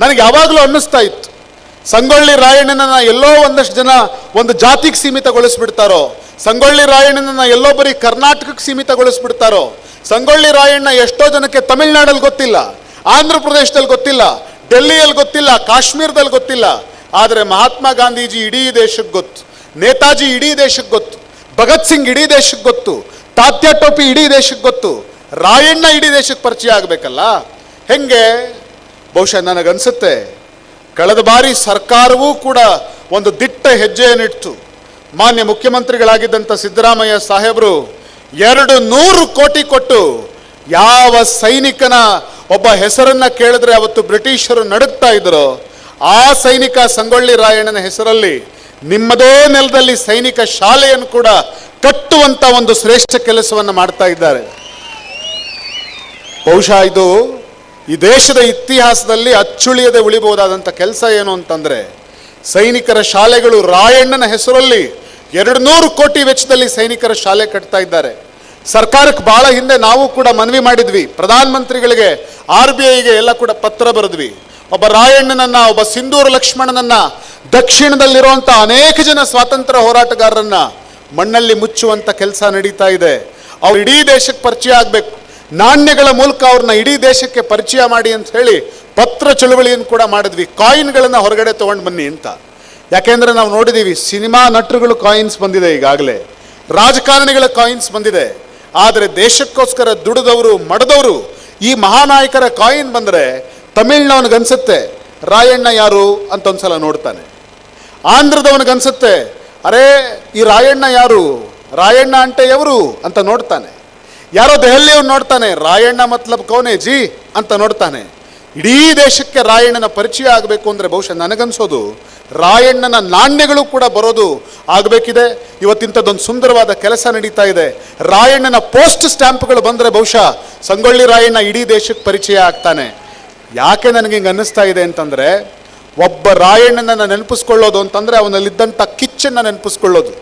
ನನಗೆ ಯಾವಾಗಲೂ ಅನ್ನಿಸ್ತಾ ಇತ್ತು. ಸಂಗೊಳ್ಳಿ ರಾಯಣ್ಣನ ಎಲ್ಲೋ ಒಂದಷ್ಟು ಜನ ಒಂದು ಜಾತಿಗೆ ಸೀಮಿತಗೊಳಿಸ್ಬಿಡ್ತಾರೋ, ಸಂಗೊಳ್ಳಿ ರಾಯಣ್ಣನ ಎಲ್ಲೋ ಬರೀ ಕರ್ನಾಟಕಕ್ಕೆ ಸೀಮಿತಗೊಳಿಸ್ಬಿಡ್ತಾರೋ, ಸಂಗೊಳ್ಳಿ ರಾಯಣ್ಣ ಎಷ್ಟೋ ಜನಕ್ಕೆ ತಮಿಳ್ನಾಡಲ್ಲಿ ಗೊತ್ತಿಲ್ಲ ಆಂಧ್ರ ಪ್ರದೇಶದಲ್ಲಿ ಗೊತ್ತಿಲ್ಲ ಡೆಲ್ಲಿಯಲ್ಲಿ ಗೊತ್ತಿಲ್ಲ ಕಾಶ್ಮೀರದಲ್ಲಿ ಗೊತ್ತಿಲ್ಲ. ಆದರೆ ಮಹಾತ್ಮ ಗಾಂಧೀಜಿ ಇಡೀ ದೇಶಕ್ಕೆ ಗೊತ್ತು, ನೇತಾಜಿ ಇಡೀ ದೇಶಕ್ಕೆ ಗೊತ್ತು, ಭಗತ್ ಸಿಂಗ್ ಇಡೀ ದೇಶಕ್ಕೆ ಗೊತ್ತು, ತಾತ್ಯ ಟೋಪಿ ಇಡೀ ದೇಶಕ್ಕೆ ಗೊತ್ತು, ರಾಯಣ್ಣ ಇಡೀ ದೇಶಕ್ಕೆ ಪರಿಚಯ ಆಗಬೇಕಲ್ಲ? ಹೆಂಗೆ? ಬಹುಶಃ ನನಗನ್ಸುತ್ತೆ, ಕಳೆದ ಬಾರಿ ಸರ್ಕಾರವೂ ಕೂಡ ಒಂದು ದಿಟ್ಟ ಹೆಜ್ಜೆಯನ್ನಿಟ್ಟು ಮಾನ್ಯ ಮುಖ್ಯಮಂತ್ರಿಗಳಾಗಿದ್ದಂಥ ಸಿದ್ದರಾಮಯ್ಯ ಸಾಹೇಬರು ಎರಡು ನೂರು ಕೋಟಿ ಕೊಟ್ಟು ಯಾವ ಸೈನಿಕನ ಒಬ್ಬ ಹೆಸರನ್ನ ಕೇಳಿದ್ರೆ ಅವತ್ತು ಬ್ರಿಟಿಷರು ನಡುಗ್ತಾ ಇದ್ರು, ಆ ಸೈನಿಕ ಸಂಗೊಳ್ಳಿ ರಾಯಣ್ಣನ ಹೆಸರಲ್ಲಿ ನಿಮ್ಮದೇ ನೆಲದಲ್ಲಿ ಸೈನಿಕ ಶಾಲೆಯನ್ನು ಕೂಡ ಕಟ್ಟುವಂತ ಒಂದು ಶ್ರೇಷ್ಠ ಕೆಲಸವನ್ನು ಮಾಡ್ತಾ ಇದ್ದಾರೆ. ಬಹುಶಃ ಇದು ಈ ದೇಶದ ಇತಿಹಾಸದಲ್ಲಿ ಅಚ್ಚುಳಿಯದೆ ಉಳಿಬಹುದಾದಂಥ ಕೆಲಸ ಏನು ಅಂತಂದರೆ ಸೈನಿಕರ ಶಾಲೆಗಳು ರಾಯಣ್ಣನ ಹೆಸರಲ್ಲಿ ಎರಡು ನೂರು ಕೋಟಿ ವೆಚ್ಚದಲ್ಲಿ ಸೈನಿಕರ ಶಾಲೆ ಕಟ್ತಾ ಇದ್ದಾರೆ. ಸರ್ಕಾರಕ್ಕೆ ಭಾಳ ಹಿಂದೆ ನಾವು ಕೂಡ ಮನವಿ ಮಾಡಿದ್ವಿ. ಪ್ರಧಾನಮಂತ್ರಿಗಳಿಗೆ, ಆರ್ ಬಿ ಐಗೆ ಎಲ್ಲ ಕೂಡ ಪತ್ರ ಬರೆದ್ವಿ. ಒಬ್ಬ ರಾಯಣ್ಣನನ್ನ, ಒಬ್ಬ ಸಿಂಧೂರು ಲಕ್ಷ್ಮಣನನ್ನ, ದಕ್ಷಿಣದಲ್ಲಿರುವಂಥ ಅನೇಕ ಜನ ಸ್ವಾತಂತ್ರ್ಯ ಹೋರಾಟಗಾರರನ್ನ ಮಣ್ಣಲ್ಲಿ ಮುಚ್ಚುವಂತ ಕೆಲಸ ನಡೀತಾ ಇದೆ. ಅವ್ರು ಇಡೀ ದೇಶಕ್ಕೆ ಪರಿಚಯ ಆಗಬೇಕು. ನಾಣ್ಯಗಳ ಮೂಲಕ ಅವ್ರನ್ನ ಇಡೀ ದೇಶಕ್ಕೆ ಪರಿಚಯ ಮಾಡಿ ಅಂತ ಹೇಳಿ ಪತ್ರ ಚಳುವಳಿಯನ್ನು ಕೂಡ ಮಾಡಿದ್ವಿ. ಕಾಯಿನ್ಗಳನ್ನು ಹೊರಗಡೆ ತಗೊಂಡು ಬನ್ನಿ ಅಂತ. ಯಾಕೆಂದರೆ ನಾವು ನೋಡಿದ್ದೀವಿ ಸಿನಿಮಾ ನಟರುಗಳು ಕಾಯಿನ್ಸ್ ಬಂದಿದೆ ಈಗಾಗಲೇ. ರಾಜಕಾರಣಿಗಳ ಕಾಯಿನ್ಸ್ ಬಂದಿದೆ. ಆದರೆ ದೇಶಕ್ಕೋಸ್ಕರ ದುಡಿದವರು, ಮಡದವರು, ಈ ಮಹಾನಾಯಕರ ಕಾಯಿನ್ ಬಂದರೆ ತಮಿಳ್ನವನಿಗನ್ಸುತ್ತೆ ರಾಯಣ್ಣ ಯಾರು ಅಂತ ಒಂದ್ಸಲ ನೋಡ್ತಾನೆ ಆಂಧ್ರದವನಿಗನ್ಸುತ್ತೆ ಅರೇ, ಈ ರಾಯಣ್ಣ ಯಾರು? ರಾಯಣ್ಣ ಅಂಟೆ ಎವರು ಅಂತ ನೋಡ್ತಾನೆ. ಯಾರೋ ದೆಹಲಿಯವ್ರು ನೋಡ್ತಾನೆ, ರಾಯಣ್ಣ ಮತ್ಲಬ್ ಕೌನೆ ಜಿ ಅಂತ ನೋಡ್ತಾನೆ. ಇಡೀ ದೇಶಕ್ಕೆ ರಾಯಣ್ಣನ ಪರಿಚಯ ಆಗಬೇಕು ಅಂದರೆ ಬಹುಶಃ ನನಗನ್ಸೋದು, ರಾಯಣ್ಣನ ನಾಣ್ಯಗಳು ಕೂಡ ಬರೋದು ಆಗಬೇಕಿದೆ. ಇವತ್ತಿಂಥದ್ದೊಂದು ಸುಂದರವಾದ ಕೆಲಸ ನಡೀತಾ ಇದೆ. ರಾಯಣ್ಣನ ಪೋಸ್ಟ್ ಸ್ಟ್ಯಾಂಪ್ಗಳು ಬಂದರೆ ಬಹುಶಃ ಸಂಗೊಳ್ಳಿ ರಾಯಣ್ಣ ಇಡೀ ದೇಶಕ್ಕೆ ಪರಿಚಯ ಆಗ್ತಾನೆ. ಯಾಕೆ ನನಗೆ ಹಿಂಗೆ ಅನ್ನಿಸ್ತಾ ಇದೆ ಅಂತಂದರೆ, ಒಬ್ಬ ರಾಯಣ್ಣನ ನೆನಪಿಸ್ಕೊಳ್ಳೋದು ಅಂತಂದರೆ ಅವನಲ್ಲಿದ್ದಂಥ ಕಿಚ್ಚನ್ನು ನೆನಪಿಸ್ಕೊಳ್ಳೋದು.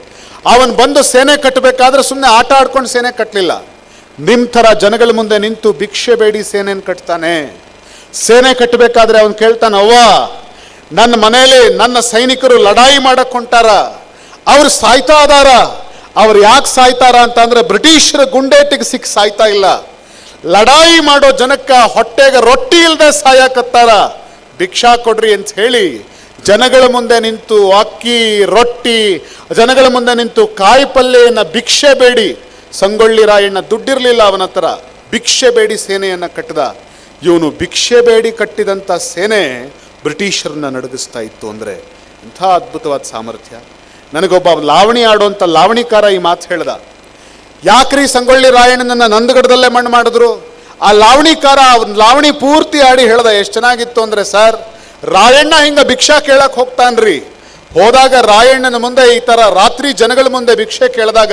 ಅವನು ಬಂದು ಸೇನೆ ಕಟ್ಟಬೇಕಾದ್ರೆ ಸುಮ್ಮನೆ ಆಟ ಆಡ್ಕೊಂಡು ಸೇನೆ ಕಟ್ಟಲಿಲ್ಲ ನಿಮ್ಮ ಥರ ಜನಗಳ ಮುಂದೆ ನಿಂತು ಭಿಕ್ಷೆ ಬೇಡಿ ಸೇನೆಯನ್ನು ಕಟ್ತಾನೆ. ಸೇನೆ ಕಟ್ಟಬೇಕಾದ್ರೆ ಅವನು ಕೇಳ್ತಾನೆ, ಅವ್ವ ನನ್ನ ಮನೆಯಲ್ಲಿ ನನ್ನ ಸೈನಿಕರು ಲಡಾಯಿ ಮಾಡಕ್ ಹೊಂಟಾರ, ಅವ್ರು ಸಾಯ್ತಾ ಅದಾರ ಅವ್ರು ಯಾಕೆ ಸಾಯ್ತಾರ ಅಂತಂದ್ರೆ ಬ್ರಿಟಿಷರ ಗುಂಡೇಟಿಗೆ ಸಿಕ್ಕಿ ಸಾಯ್ತಾ ಇಲ್ಲ. ಲಡಾಯಿ ಮಾಡೋ ಜನಕ್ಕ ಹೊಟ್ಟೆಗೆ ರೊಟ್ಟಿ ಇಲ್ಲದೆ ಸಾಯಕತ್ತಾರ. ಭಿಕ್ಷಾ ಕೊಡ್ರಿ ಅಂತ ಹೇಳಿ ಜನಗಳ ಮುಂದೆ ನಿಂತು ಅಕ್ಕಿ, ರೊಟ್ಟಿ, ಜನಗಳ ಮುಂದೆ ನಿಂತು ಕಾಯಿ ಪಲ್ಯನ ಭಿಕ್ಷೆ ಬೇಡಿ. ಸಂಗೊಳ್ಳಿ ರಾಯಣ್ಣ ದುಡ್ಡಿರಲಿಲ್ಲ ಅವನ ಹತ್ರ. ಭಿಕ್ಷೆ ಬೇಡಿ ಸೇನೆಯನ್ನು ಕಟ್ಟಿದ. ಇವನು ಭಿಕ್ಷೆ ಬೇಡಿ ಕಟ್ಟಿದಂಥ ಸೇನೆ ಬ್ರಿಟಿಷರನ್ನ ನಡಗಿಸ್ತಾ ಇತ್ತು ಅಂದರೆ ಇಂಥ ಅದ್ಭುತವಾದ ಸಾಮರ್ಥ್ಯ. ನನಗೊಬ್ಬ ಲಾವಣಿ ಆಡುವಂಥ ಲಾವಣಿಕಾರ ಈ ಮಾತು ಹೇಳ್ದ. ಯಾಕ್ರಿ ಸಂಗೊಳ್ಳಿ ರಾಯಣ್ಣನನ್ನು ನಂದಗಡದಲ್ಲೇ ಮಣ್ಣು ಮಾಡಿದ್ರು? ಆ ಲಾವಣಿಕಾರ ಲಾವಣಿ ಪೂರ್ತಿ ಆಡಿ ಹೇಳ್ದ, ಎಷ್ಟು ಚೆನ್ನಾಗಿತ್ತು ಅಂದರೆ, ಸರ್, ರಾಯಣ್ಣ ಹಿಂಗೆ ಭಿಕ್ಷಾ ಕೇಳಕ್ಕೆ ಹೋಗ್ತಾನ್ರಿ. ಹೋದಾಗ ರಾಯಣ್ಣನ ಮುಂದೆ ಈ ಥರ ರಾತ್ರಿ ಜನಗಳ ಮುಂದೆ ಭಿಕ್ಷೆ ಕೇಳಿದಾಗ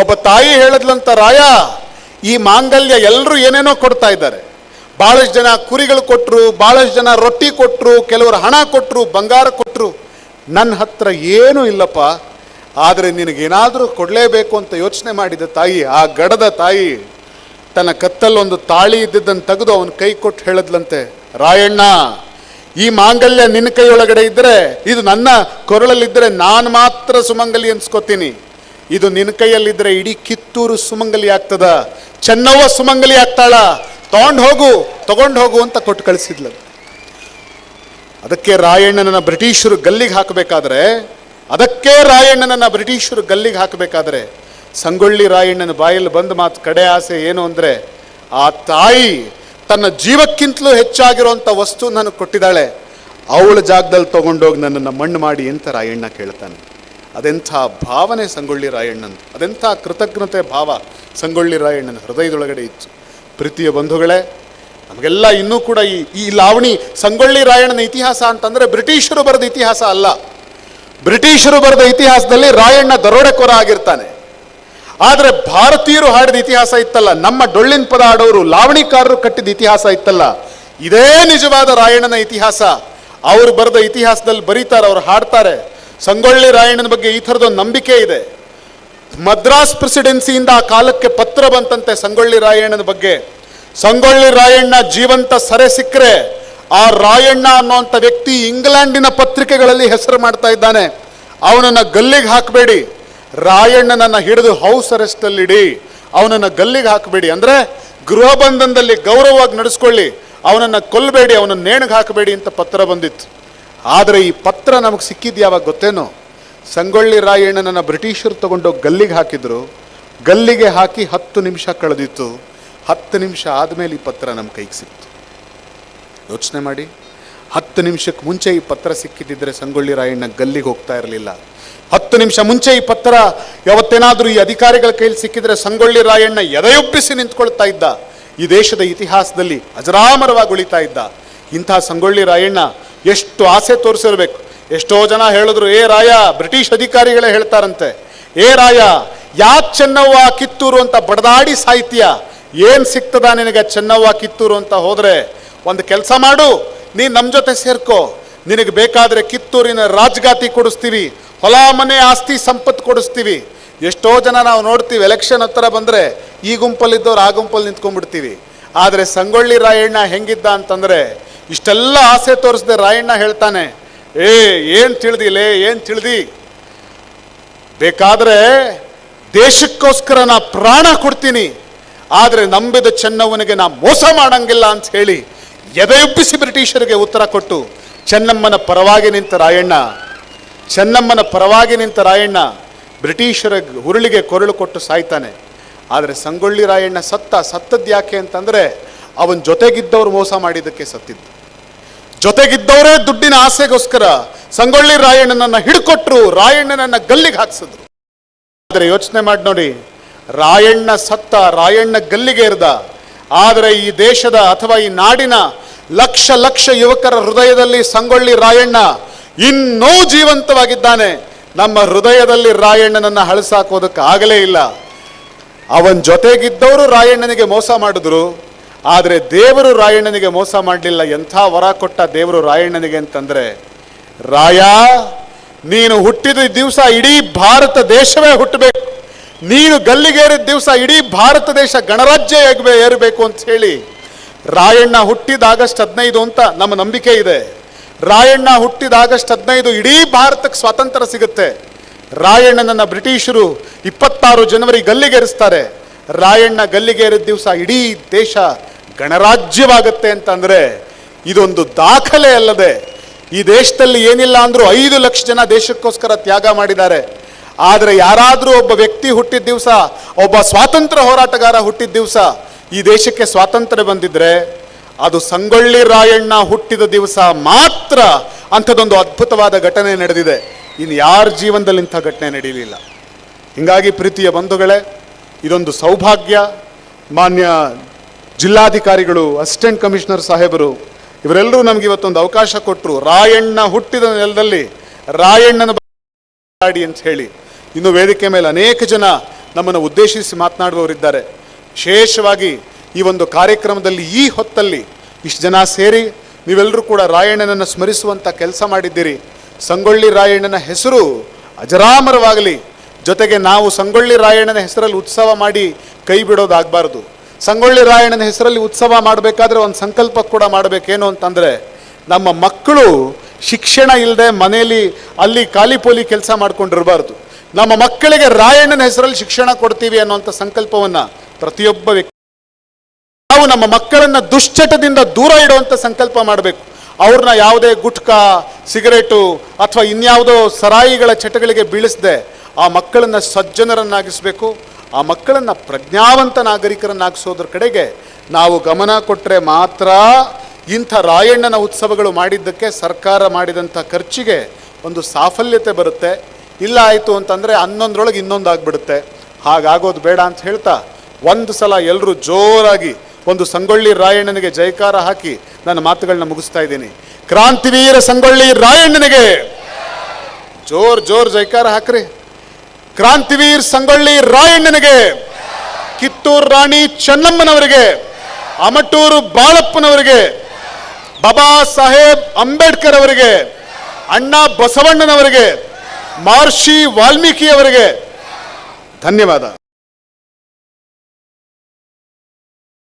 ಒಬ್ಬ ತಾಯಿ ಹೇಳಿದ್ಲಂತ ರಾಯ, ಈ ಮಾಂಗಲ್ಯ ಎಲ್ಲರೂ ಏನೇನೋ ಕೊಡ್ತಾ ಇದ್ದಾರೆ. ಬಹಳಷ್ಟು ಜನ ಕುರಿಗಳು ಕೊಟ್ಟರು ಬಹಳಷ್ಟು ಜನ ರೊಟ್ಟಿ ಕೊಟ್ಟರು ಕೆಲವರು ಹಣ ಕೊಟ್ಟರು ಬಂಗಾರ ಕೊಟ್ಟರು ನನ್ನ ಹತ್ರ ಏನೂ ಇಲ್ಲಪ್ಪ. ಆದರೆ ನಿನಗೇನಾದರೂ ಕೊಡಲೇಬೇಕು ಅಂತ ಯೋಚನೆ ಮಾಡಿದ ತಾಯಿ, ಆ ಗಡದ ತಾಯಿ, ತನ್ನ ಕತ್ತಲ್ಲೊಂದು ತಾಳಿ ಇದ್ದಿದ್ದನ್ನು ತೆಗೆದು ಅವನ ಕೈ ಕೊಟ್ಟು ಹೇಳಿದ್ಲಂತೆ, ರಾಯಣ್ಣ, ಈ ಮಾಂಗಲ್ಯ ನಿನ್ನ ಕೈಯೊಳಗಡೆ ಇದ್ದರೆ ಇದು ನನ್ನ ಕೊರಳಲ್ಲಿದ್ದರೆ ನಾನು ಮಾತ್ರ ಸುಮಂಗಲಿ ಅನ್ಸ್ಕೋತೀನಿ ಇದು ನಿನ್ನ ಕೈಯಲ್ಲಿದ್ದರೆ ಇಡೀ ಕಿತ್ತೂರು ಸುಮಂಗಲಿ ಆಗ್ತದ. ಚೆನ್ನವ್ವ ಸುಮಂಗಲಿ ಆಗ್ತಾಳ. ತಗೊಂಡು ಹೋಗು ತಗೊಂಡು ಹೋಗು ಅಂತ ಕೊಟ್ಟು ಕಳಿಸಿದ್ಲು. ಅದಕ್ಕೆ ರಾಯಣ್ಣನನ್ನ ಬ್ರಿಟಿಷರು ಗಲ್ಲಿಗೆ ಹಾಕಬೇಕಾದ್ರೆ, ಅದಕ್ಕೆ ರಾಯಣ್ಣನನ್ನ ಬ್ರಿಟಿಷರು ಗಲ್ಲಿಗೆ ಹಾಕಬೇಕಾದ್ರೆ, ಸಂಗೊಳ್ಳಿ ರಾಯಣ್ಣನ ಬಾಯಲ್ಲಿ ಬಂದ ಮಾತು ಕಡೆ ಆಸೆ ಏನು ಅಂದರೆ, ಆ ತಾಯಿ ತನ್ನ ಜೀವಕ್ಕಿಂತಲೂ ಹೆಚ್ಚಾಗಿರುವಂಥ ವಸ್ತು ನನಗೆ ಕೊಟ್ಟಿದ್ದಾಳೆ. ಅವಳ ಜಾಗದಲ್ಲಿ ತಗೊಂಡೋಗಿ ನನ್ನನ್ನು ಮಣ್ಣು ಮಾಡಿ ಅಂತ ರಾಯಣ್ಣ ಕೇಳ್ತಾನೆ. ಅದೆಂಥ ಭಾವನೆ ಸಂಗೊಳ್ಳಿ ರಾಯಣ್ಣಂದು ಅದೆಂಥ ಕೃತಜ್ಞತೆ ಭಾವ ಸಂಗೊಳ್ಳಿ ರಾಯಣ್ಣನ ಹೃದಯದೊಳಗಡೆ ಇತ್ತು. ಪ್ರೀತಿಯ ಬಂಧುಗಳೇ, ನಮಗೆಲ್ಲ ಇನ್ನೂ ಕೂಡ ಈ ಈ ಲಾವಣಿ ಸಂಗೊಳ್ಳಿ ರಾಯಣ್ಣನ ಇತಿಹಾಸ ಅಂತಂದರೆ ಬ್ರಿಟಿಷರು ಬರೆದ ಇತಿಹಾಸ ಅಲ್ಲ. ಬ್ರಿಟಿಷರು ಬರೆದ ಇತಿಹಾಸದಲ್ಲಿ ರಾಯಣ್ಣ ದರೋಡೆಕೋರ ಆಗಿರ್ತಾನೆ. ಆದರೆ ಭಾರತೀಯರು ಹಾಡಿದ ಇತಿಹಾಸ ಇತ್ತಲ್ಲ, ನಮ್ಮ ಡೊಳ್ಳಿನ ಪದ ಆಡೋರು ಲಾವಣಿಕಾರರು ಕಟ್ಟಿದ ಇತಿಹಾಸ ಇತ್ತಲ್ಲ. ಇದೇ ನಿಜವಾದ ರಾಯಣ್ಣನ ಇತಿಹಾಸ. ಅವರು ಬರೆದ ಇತಿಹಾಸದಲ್ಲಿ ಬರೀತಾರೆ, ಅವ್ರು ಹಾಡ್ತಾರೆ. ಸಂಗೊಳ್ಳಿ ರಾಯಣ್ಣನ ಬಗ್ಗೆ ಈ ಥರದೊಂದು ನಂಬಿಕೆ ಇದೆ. ಮದ್ರಾಸ್ ಪ್ರೆಸಿಡೆನ್ಸಿಯಿಂದ ಆ ಕಾಲಕ್ಕೆ ಪತ್ರ ಬಂತಂತೆ ಸಂಗೊಳ್ಳಿ ರಾಯಣ್ಣನ ಬಗ್ಗೆ. ಸಂಗೊಳ್ಳಿ ರಾಯಣ್ಣ ಜೀವಂತ ಸರೆ ಸಿಕ್ಕರೆ ಆ ರಾಯಣ್ಣ ಅನ್ನುವಂಥ ವ್ಯಕ್ತಿ ಇಂಗ್ಲೆಂಡಿನ ಪತ್ರಿಕೆಗಳಲ್ಲಿ ಹೆಸರು ಮಾಡ್ತಾ ಇದ್ದಾನೆ. ಅವನನ್ನ ಗಲ್ಲಿಗೆ ಹಾಕಬೇಡಿ. ರಾಯಣ್ಣನನ್ನ ಹಿಡಿದು ಹೌಸ್ ಅರೆಸ್ಟಲ್ಲಿಡಿ ಅವನನ್ನ ಗಲ್ಲಿಗೆ ಹಾಕಬೇಡಿ. ಅಂದ್ರೆ ಗೃಹ ಬಂಧನದಲ್ಲಿ ಗೌರವವಾಗಿ ನಡೆಸ್ಕೊಳ್ಳಿ. ಅವನನ್ನ ಕೊಲ್ಲಬೇಡಿ ಅವನನ್ನ ನೇಣಿಗೆ ಹಾಕಬೇಡಿ ಅಂತ ಪತ್ರ ಬಂದಿತ್ತು. ಆದರೆ ಈ ಪತ್ರ ನಮಗೆ ಸಿಕ್ಕಿದ್ದು ಯಾವಾಗ ಗೊತ್ತೇನೋ? ಸಂಗೊಳ್ಳಿ ರಾಯಣ್ಣನನ್ನು ಬ್ರಿಟಿಷರು ತಗೊಂಡು ಗಲ್ಲಿಗೆ ಹಾಕಿದ್ರು. ಗಲ್ಲಿಗೆ ಹಾಕಿ ಹತ್ತು ನಿಮಿಷ ಕಳೆದಿತ್ತು. ಹತ್ತು ನಿಮಿಷ ಆದಮೇಲೆ ಈ ಪತ್ರ ನಮ್ಮ ಕೈಗೆ ಸಿಕ್ತು. ಯೋಚನೆ ಮಾಡಿ. ಹತ್ತು ನಿಮಿಷಕ್ಕೆ ಮುಂಚೆ ಈ ಪತ್ರ ಸಿಕ್ಕಿದ್ದಿದ್ರೆ ಸಂಗೊಳ್ಳಿ ರಾಯಣ್ಣ ಗಲ್ಲಿಗೆ ಹೋಗ್ತಾ ಇರಲಿಲ್ಲ. ಹತ್ತು ನಿಮಿಷ ಮುಂಚೆ ಈ ಪತ್ರ ಯಾವತ್ತೇನಾದರೂ ಈ ಅಧಿಕಾರಿಗಳ ಕೈಲಿ ಸಿಕ್ಕಿದ್ರೆ ಸಂಗೊಳ್ಳಿ ರಾಯಣ್ಣ ಎದೆಯೊಪ್ಪಿಸಿ ನಿಂತ್ಕೊಳ್ತಾ ಇದ್ದ. ಈ ದೇಶದ ಇತಿಹಾಸದಲ್ಲಿ ಅಜರಾಮರವಾಗಿ ಉಳಿತಾ ಇದ್ದ. ಇಂಥ ಸಂಗೊಳ್ಳಿ ರಾಯಣ್ಣ ಎಷ್ಟು ಆಸೆ ತೋರಿಸಿರ್ಬೇಕು. ಎಷ್ಟೋ ಜನ ಹೇಳಿದ್ರು, ಏ ರಾಯ, ಬ್ರಿಟಿಷ್ ಅಧಿಕಾರಿಗಳೇ ಹೇಳ್ತಾರಂತೆ. ಏ ರಾಯ, ಯಾ ಚೆನ್ನವ್ವ ಕಿತ್ತೂರು ಅಂತ ಬಡದಾಡಿ ಸಾಹಿತ್ಯ? ಏನ್ ಸಿಗ್ತದ ನಿನಗೆ ಚೆನ್ನವ್ವ ಕಿತ್ತೂರು ಅಂತ ಹೋದ್ರೆ? ಒಂದು ಕೆಲಸ ಮಾಡು ನೀ ನಮ್ಮ ಜೊತೆ ಸೇರ್ಕೋ. ನಿನಗೆ ಬೇಕಾದ್ರೆ ಕಿತ್ತೂರಿನ ರಾಜಗಾತಿ ಕೊಡಿಸ್ತೀವಿ, ಹೊಲ, ಮನೆ, ಆಸ್ತಿ, ಸಂಪತ್ತು ಕೊಡಿಸ್ತೀವಿ. ಎಷ್ಟೋ ಜನ ನಾವು ನೋಡ್ತೀವಿ, ಎಲೆಕ್ಷನ್ ಹತ್ರ ಬಂದ್ರೆ ಈ ಗುಂಪಲ್ಲಿದ್ದವ್ರು ಆ ಗುಂಪಲ್ಲಿ ನಿಂತ್ಕೊಂಡ್ಬಿಡ್ತೀವಿ. ಆದರೆ ಸಂಗೊಳ್ಳಿ ರಾಯಣ್ಣ ಹೆಂಗಿದ್ದ ಅಂತಂದ್ರೆ ಇಷ್ಟೆಲ್ಲ ಆಸೆ ತೋರಿಸ್ದೆ ರಾಯಣ್ಣ ಹೇಳ್ತಾನೆ, ಏ, ಏನ್ ತಿಳಿದಿಲೆ ಏನ್ ತಿಳಿದಿ? ಬೇಕಾದ್ರೆ ದೇಶಕ್ಕೋಸ್ಕರ ನಾ ಪ್ರಾಣ ಕೊಡ್ತೀನಿ, ಆದರೆ ನಂಬಿದ ಚೆನ್ನವನಿಗೆ ನಾ ಮೋಸ ಮಾಡಂಗಿಲ್ಲ ಅಂತ ಹೇಳಿ ಎದೆಯುಬ್ಬಿಸಿ ಬ್ರಿಟಿಷರಿಗೆ ಉತ್ತರ ಕೊಟ್ಟು, ಚೆನ್ನಮ್ಮನ ಪರವಾಗಿ ನಿಂತ ರಾಯಣ್ಣ, ಚೆನ್ನಮ್ಮನ ಪರವಾಗಿ ನಿಂತ ರಾಯಣ್ಣ ಬ್ರಿಟಿಷರ ಹುರುಳಿಗೆ ಕೊರಳು ಕೊಟ್ಟು ಸಾಯ್ತಾನೆ. ಆದರೆ ಸಂಗೊಳ್ಳಿ ರಾಯಣ್ಣ ಸತ್ತ ಸತ್ತದ್ದು ಯಾಕೆ ಅಂತಂದ್ರೆ ಅವನ ಜೊತೆಗಿದ್ದವರು ಮೋಸ ಮಾಡಿದ್ದಕ್ಕೆ ಸತ್ತಿದ್ದು. ಜೊತೆಗಿದ್ದವರೇ ದುಡ್ಡಿನ ಆಸೆಗೋಸ್ಕರ ಸಂಗೊಳ್ಳಿ ರಾಯಣ್ಣನನ್ನ ಹಿಡ್ಕೊಟ್ರು ರಾಯಣ್ಣನನ್ನ ಗಲ್ಲಿಗೆ ಹಾಕ್ಸಿದ್ರು. ಆದರೆ ಯೋಚನೆ ಮಾಡಿ ನೋಡಿ, ರಾಯಣ್ಣ ಸತ್ತ ರಾಯಣ್ಣ ಗಲ್ಲಿಗೆ ಇರ್ದ. ಆದರೆ ಈ ದೇಶದ ಅಥವಾ ಈ ನಾಡಿನ ಲಕ್ಷ ಲಕ್ಷ ಯುವಕರ ಹೃದಯದಲ್ಲಿ ಸಂಗೊಳ್ಳಿ ರಾಯಣ್ಣ ಇನ್ನೂ ಜೀವಂತವಾಗಿದ್ದಾನೆ. ನಮ್ಮ ಹೃದಯದಲ್ಲಿ ರಾಯಣ್ಣನನ್ನ ಹಳಸಾಕೋದಕ್ಕೆ ಆಗಲೇ ಇಲ್ಲ. ಅವನ ಜೊತೆಗಿದ್ದವರು ರಾಯಣ್ಣನಿಗೆ ಮೋಸ ಮಾಡಿದ್ರು. ಆದರೆ ದೇವರು ರಾಯಣ್ಣನಿಗೆ ಮೋಸ ಮಾಡಲಿಲ್ಲ. ಎಂಥ ವರ ಕೊಟ್ಟ ದೇವರು ರಾಯಣ್ಣನಿಗೆ ಅಂತಂದರೆ, ರಾಯ, ನೀನು ಹುಟ್ಟಿದ ದಿವಸ ಇಡೀ ಭಾರತ ದೇಶವೇ ಹುಟ್ಟಬೇಕು. ನೀನು ಗಲ್ಲಿಗೇರಿದ ದಿವಸ ಇಡೀ ಭಾರತ ದೇಶ ಗಣರಾಜ್ಯ ಏರಬೇಕು ಅಂತ ಹೇಳಿ, ರಾಯಣ್ಣ ಹುಟ್ಟಿದ ಆಗಸ್ಟ್ ಹದಿನೈದು ಅಂತ ನಮ್ಮ ನಂಬಿಕೆ ಇದೆ. ರಾಯಣ್ಣ ಹುಟ್ಟಿದ ಆಗಸ್ಟ್ ಹದಿನೈದು ಇಡೀ ಭಾರತಕ್ಕೆ ಸ್ವಾತಂತ್ರ್ಯ ಸಿಗುತ್ತೆ. ರಾಯಣ್ಣನನ್ನು ಬ್ರಿಟಿಷರು ಇಪ್ಪತ್ತಾರು ಜನವರಿ ಗಲ್ಲಿಗೇರಿಸ್ತಾರೆ. ರಾಯಣ್ಣ ಗಲ್ಲಿಗೇರಿದ ದಿವಸ ಇಡೀ ದೇಶ ಗಣರಾಜ್ಯವಾಗುತ್ತೆ ಅಂತಂದರೆ ಇದೊಂದು ದಾಖಲೆ ಅಲ್ಲದೆ ಈ ದೇಶದಲ್ಲಿ ಏನಿಲ್ಲ ಅಂದರೂ ಐದು ಲಕ್ಷ ಜನ ದೇಶಕ್ಕೋಸ್ಕರ ತ್ಯಾಗ ಮಾಡಿದ್ದಾರೆ. ಆದರೆ ಯಾರಾದರೂ ಒಬ್ಬ ವ್ಯಕ್ತಿ ಹುಟ್ಟಿದ ದಿವಸ, ಒಬ್ಬ ಸ್ವಾತಂತ್ರ್ಯ ಹೋರಾಟಗಾರ ಹುಟ್ಟಿದ ದಿವಸ ಈ ದೇಶಕ್ಕೆ ಸ್ವಾತಂತ್ರ್ಯ ಬಂದಿದ್ರೆ ಅದು ಸಂಗೊಳ್ಳಿ ರಾಯಣ್ಣ ಹುಟ್ಟಿದ ದಿವಸ ಮಾತ್ರ ಅಂಥದ್ದೊಂದು ಅದ್ಭುತವಾದ ಘಟನೆ ನಡೆದಿದೆ. ಇನ್ನು ಯಾರ ಜೀವನದಲ್ಲಿ ಇಂಥ ಘಟನೆ ನಡೆಯಲಿಲ್ಲ ಹಿಂಗಾಗಿ ಪ್ರೀತಿಯ ಬಂಧುಗಳೇ ಇದೊಂದು ಸೌಭಾಗ್ಯ. ಮಾನ್ಯ ಜಿಲ್ಲಾಧಿಕಾರಿಗಳು, ಅಸಿಸ್ಟೆಂಟ್ ಕಮಿಷನರ್ ಸಾಹೇಬರು, ಇವರೆಲ್ಲರೂ ನಮಗೆ ಇವತ್ತೊಂದು ಅವಕಾಶ ಕೊಟ್ಟರು ರಾಯಣ್ಣ ಹುಟ್ಟಿದ ನೆಲದಲ್ಲಿ ರಾಯಣ್ಣನ ಮಾತಾಡಿ ಅಂತ ಹೇಳಿ. ಇನ್ನು ವೇದಿಕೆ ಮೇಲೆ ಅನೇಕ ಜನ ನಮ್ಮನ್ನು ಉದ್ದೇಶಿಸಿ ಮಾತನಾಡುವವರಿದ್ದಾರೆ. ವಿಶೇಷವಾಗಿ ಈ ಒಂದು ಕಾರ್ಯಕ್ರಮದಲ್ಲಿ ಈ ಹೊತ್ತಲ್ಲಿ ಇಷ್ಟು ಜನ ಸೇರಿ ನೀವೆಲ್ಲರೂ ಕೂಡ ರಾಯಣ್ಣನನ್ನು ಸ್ಮರಿಸುವಂಥ ಕೆಲಸ ಮಾಡಿದ್ದೀರಿ. ಸಂಗೊಳ್ಳಿ ರಾಯಣ್ಣನ ಹೆಸರು ಅಜರಾಮರವಾಗಲಿ. ಜೊತೆಗೆ ನಾವು ಸಂಗೊಳ್ಳಿ ರಾಯಣ್ಣನ ಹೆಸರಲ್ಲಿ ಉತ್ಸವ ಮಾಡಿ ಕೈ ಬಿಡೋದಾಗಬಾರ್ದು. ಸಂಗೊಳ್ಳಿ ರಾಯಣ್ಣನ ಹೆಸರಲ್ಲಿ ಉತ್ಸವ ಮಾಡಬೇಕಾದ್ರೆ ಒಂದು ಸಂಕಲ್ಪ ಕೂಡ ಮಾಡಬೇಕೇನು ಅಂತಂದರೆ, ನಮ್ಮ ಮಕ್ಕಳು ಶಿಕ್ಷಣ ಇಲ್ಲದೆ ಮನೆಯಲ್ಲಿ ಅಲ್ಲಿ ಖಾಲಿಪೋಲಿ ಕೆಲಸ ಮಾಡ್ಕೊಂಡಿರಬಾರ್ದು. ನಮ್ಮ ಮಕ್ಕಳಿಗೆ ರಾಯಣ್ಣನ ಹೆಸರಲ್ಲಿ ಶಿಕ್ಷಣ ಕೊಡ್ತೀವಿ ಅನ್ನುವಂಥ ಸಂಕಲ್ಪವನ್ನು ಪ್ರತಿಯೊಬ್ಬ ವ್ಯಕ್ತಿ ನಾವು ನಮ್ಮ ಮಕ್ಕಳನ್ನು ದುಶ್ಚಟದಿಂದ ದೂರ ಇಡುವಂಥ ಸಂಕಲ್ಪ ಮಾಡಬೇಕು. ಅವ್ರನ್ನ ಯಾವುದೇ ಗುಟ್ಕಾ, ಸಿಗರೇಟು ಅಥವಾ ಇನ್ಯಾವುದೋ ಸರಾಯಿಗಳ ಚಟಗಳಿಗೆ ಬೀಳಿಸದೆ ಆ ಮಕ್ಕಳನ್ನು ಸಜ್ಜನರನ್ನಾಗಿಸಬೇಕು, ಆ ಮಕ್ಕಳನ್ನು ಪ್ರಜ್ಞಾವಂತ ನಾಗರಿಕರನ್ನಾಗಿಸೋದ್ರ ಕಡೆಗೆ ನಾವು ಗಮನ ಕೊಟ್ಟರೆ ಮಾತ್ರ ಇಂಥ ರಾಯಣ್ಣನ ಉತ್ಸವಗಳು ಮಾಡಿದ್ದಕ್ಕೆ ಸರ್ಕಾರ ಮಾಡಿದಂಥ ಖರ್ಚಿಗೆ ಒಂದು ಸಾಫಲ್ಯತೆ ಬರುತ್ತೆ. ಇಲ್ಲ ಆಯಿತು ಅಂತಂದರೆ ಹನ್ನೊಂದರೊಳಗೆ ಇನ್ನೊಂದು ಆಗ್ಬಿಡುತ್ತೆ. ಹಾಗಾಗೋದು ಬೇಡ ಅಂತ ಹೇಳ್ತಾ ಒಂದು ಸಲ ಎಲ್ಲರೂ ಜೋರಾಗಿ ಒಂದು ಸಂಗೊಳ್ಳಿ ರಾಯಣ್ಣನಿಗೆ ಜಯಕಾರ ಹಾಕಿ ನನ್ನ ಮಾತುಗಳನ್ನ ಮುಗಿಸ್ತಾ ಇದ್ದೀನಿ. ಕ್ರಾಂತಿವೀರ ಸಂಗೊಳ್ಳಿ ರಾಯಣ್ಣನಿಗೆ ಜೋರ್ ಜೋರ್ ಜಯಕಾರ ಹಾಕ್ರಿ. ಕ್ರಾಂತಿವೀರ್ ಸಂಗೊಳ್ಳಿ ರಾಯಣ್ಣನಿಗೆ, ಕಿತ್ತೂರು ರಾಣಿ ಚೆನ್ನಮ್ಮನವರಿಗೆ, ಅಮಟೂರು ಬಾಳಪ್ಪನವರಿಗೆ, ಬಾಬಾ ಸಾಹೇಬ್ ಅಂಬೇಡ್ಕರ್ ಅವರಿಗೆ, ಅಣ್ಣ ಬಸವಣ್ಣನವರಿಗೆ, ಮಹರ್ಷಿ ವಾಲ್ಮೀಕಿ ಅವರಿಗೆ ಧನ್ಯವಾದ.